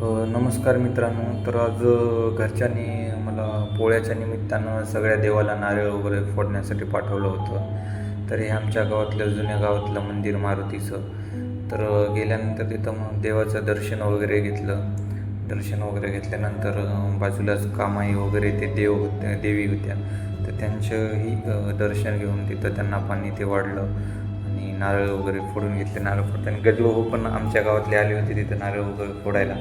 नमस्कार मित्रांनो. तर आज घरच्यांनी मला पोळ्याच्या निमित्तानं सगळ्या देवाला नारळ वगैरे फोडण्यासाठी पाठवलं होतं. तर हे आमच्या गावातलं जुन्या गावातलं मंदिर मारुतीचं. तर गेल्यानंतर तिथं मग देवाचं दर्शन वगैरे घेतलं. दर्शन वगैरे घेतल्यानंतर बाजूलाच कामाई वगैरे ते देव होते देवी होत्या. तर त्यांचंही दर्शन घेऊन तिथं त्यांना पाणी ते वाढलं. नारळ वगैरे फोडून घेतले नारळ फोडताना. गजभाऊ पण आमच्या गावातले आले होते तिथं नारळ वगैरे फोडायला.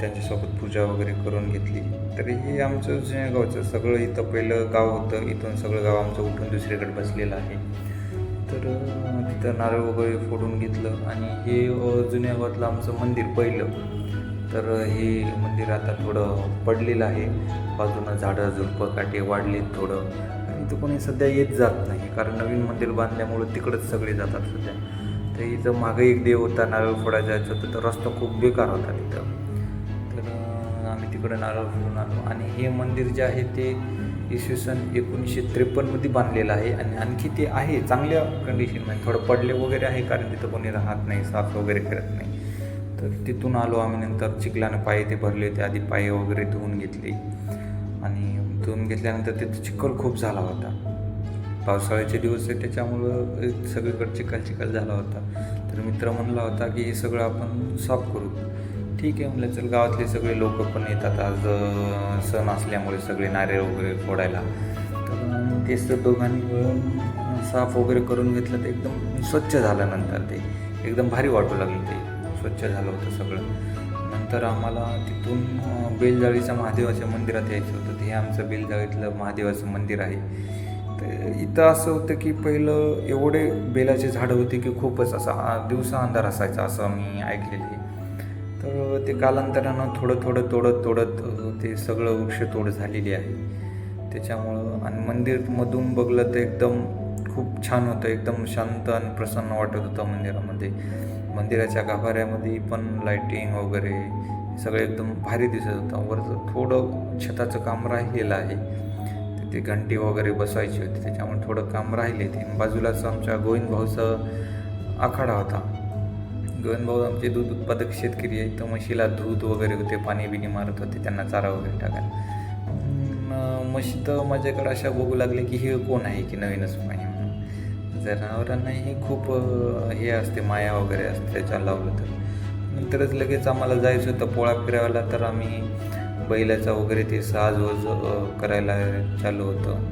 त्यांच्यासोबत पूजा वगैरे करून घेतली. तर हे आमचं जुन्या गावचं सगळं इथं पहिलं गाव होतं. इथून सगळं गाव आमचं उठून दुसरीकडे बसलेलं आहे. तर तिथं नारळ वगैरे फोडून घेतलं. आणि हे जुन्या गावातलं आमचं मंदिर पहिलं. तर हे मंदिर आता थोडं पडलेलं आहे. बाजूनं झाडं झुडपं काटे वाढलेत थोडं. आणि इथं कोणी सध्या येत जात नाही. कारण नवीन मंदिर बांधल्यामुळं तिकडंच सगळे जातात सध्या. तर इथं मागं एक देव होता नारळ फोडा जायचं होतं. तर रस्ता खूप बेकार होता तिथं. तर आम्ही तिकडं नारळ फोडून आलो. आणि हे मंदिर जे आहे ते इसवी सन एकोणीसशे त्रेपन्नमध्ये बांधलेलं आहे. आणि आणखी ते आहे चांगल्या कंडिशनमध्ये थोडं पडले वगैरे आहे कारण तिथं कोणी राहत नाही साफ वगैरे करत नाही. तर तिथून आलो आम्ही नंतर चिखलानं पाय ते भरले होते आधी पाय वगैरे धुवून घेतले. आणि धुवून घेतल्यानंतर तिथं चिखल खूप झाला होता. पावसाळ्याचे दिवस आहे त्याच्यामुळं एक सगळीकडे चिखल चिखल झाला होता. तर मित्र म्हणला होता की हे सगळं आपण साफ करू. ठीक आहे म्हणलं चल गावातले सगळे लोक पण येतात आज सण असल्यामुळे सगळे नारळ वगैरे फोडायला. तर ते तेच तर दोघांनी मिळून साफ वगैरे करून घेतलं तर एकदम स्वच्छ झाल्यानंतर ते. एकदम भारी वाटू लागलं ते. स्वच्छ झालं होतं सगळं. नंतर आम्हाला तिथून बेलजाळीच्या महादेवाच्या मंदिरात यायचं होतं. ते हे आमचं बेलजाळीतलं महादेवाचं मंदिर आहे. तर इथं असं होतं की पहिलं एवढे बेलाचे झाडं होते की खूपच असा दिवसा अंधार असायचा असं मी ऐकलेलं आहे. तर ते कालांतरानं थोडं थोडं तोडत तोडत ते सगळं वृक्षतोड झालेली आहे. त्याच्यामुळं आणि मंदिरमधून बघलं तर एकदम खूप छान होतं. एकदम शांत आणि प्रसन्न वाटत होतं मंदिरामध्ये. मंदिराच्या गाभाऱ्यामध्ये पण लाईटिंग वगैरे सगळं एकदम भारी दिसत होतं. वरचं थोडं छताचं काम राहिलेलं आहे. तिथे घंटी वगैरे बसवायची होती. त्याच्यामुळे थोडं काम राहिले ते. बाजूलाच आमच्या गोविंद भाऊचा आखाडा होता. गोविंद भाऊ आमचे दूध उत्पादक शेतकरी आहे तर म्हशीला दूध वगैरे होते पाणी बिणी मारत होते. त्यांना चारा वगैरे टाकायला. म्हशी तर माझ्याकडे अशा बघू लागले की हे कोण आहे की नवीनच पाणी जनावरांनाही खूप हे असते माया वगैरे असते त्याच्या लावलं तर. नंतरच लगेच आम्हाला जायचं होतं पोळा फिरायला तर आम्ही बैलाचा वगैरे ते साज वज करायला चालू होतं.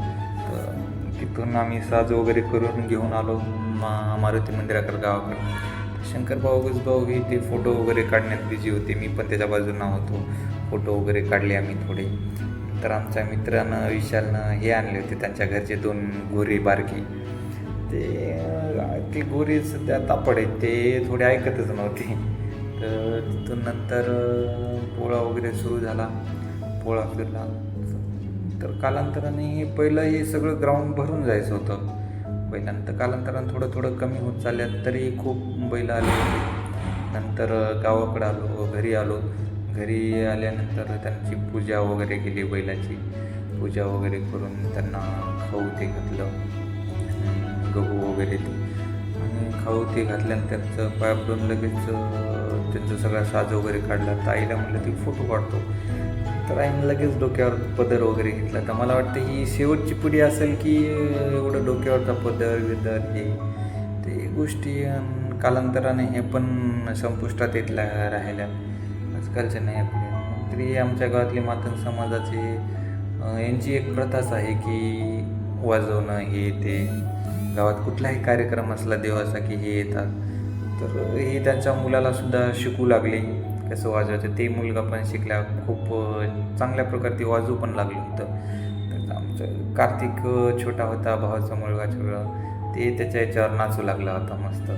तर तिथून आम्ही साज वगैरे करून घेऊन आलो मा मारुती मंदिराकडे गावाकडे. शंकर भाऊ हे ते फोटो वगैरे काढण्यात बिझी होते. मी पण त्याच्या बाजूला होतो. फोटो वगैरे काढले आम्ही थोडे. तर आमच्या मित्रानं विशालनं हे आणले होते त्यांच्या घरचे दोन गोरे बारकी. ते ती ते गोरी सध्या तापड आहेत ते थोडे ऐकतच नव्हते. तर तिथून नंतर पोळा वगैरे सुरू झाला. पोळा फिरला. तर कालांतराने पहिलं हे सगळं ग्राउंड भरून जायचं होतं. पहिल्यानंतर कालांतराने थोडं थोडं कमी होत चालल्यात तरी खूप बैल आले नंतर गावाकडे गावाकडं आलो घरी आलो. घरी आल्यानंतर त्यांची पूजा वगैरे केली बैलाची. पूजा वगैरे करून त्यांना खाऊ ते घातलं. गहू वगैरे ते. आणि खाऊ ते घातल्यानंतर त्यांचं पाय पडून लगेच त्यांचा सगळा साज वगैरे काढला. तर आईला म्हटलं ती फोटो काढतो. तर आईने लगेच डोक्यावर पदर वगैरे घेतला. तर मला वाटतं ही शेवटची पिढी असेल की एवढं डोक्यावरचा पदर विदर हे ते गोष्टी कालांतराने हे पण संपुष्टात येतल्या राहिल्या. आजकालच्या नाही आपल्या तरी आमच्या गावातले मातन समाजाचे यांची एक प्रथाच आहे की वाजवणं हे ते. गावात कुठलाही कार्यक्रम असला देवाचा की हे येतात तर हे त्यांच्या मुलाला सुद्धा शिकू लागले. कसं वाजवायचं ते मुलगा पण शिकला खूप चांगल्या प्रकारे ते वाजवू पण लागलं होतं. तर आमचं कार्तिक छोटा होता भावाचा मुलगा छोटा ते त्याच्या याच्यावर नाचू लागला होता मस्त.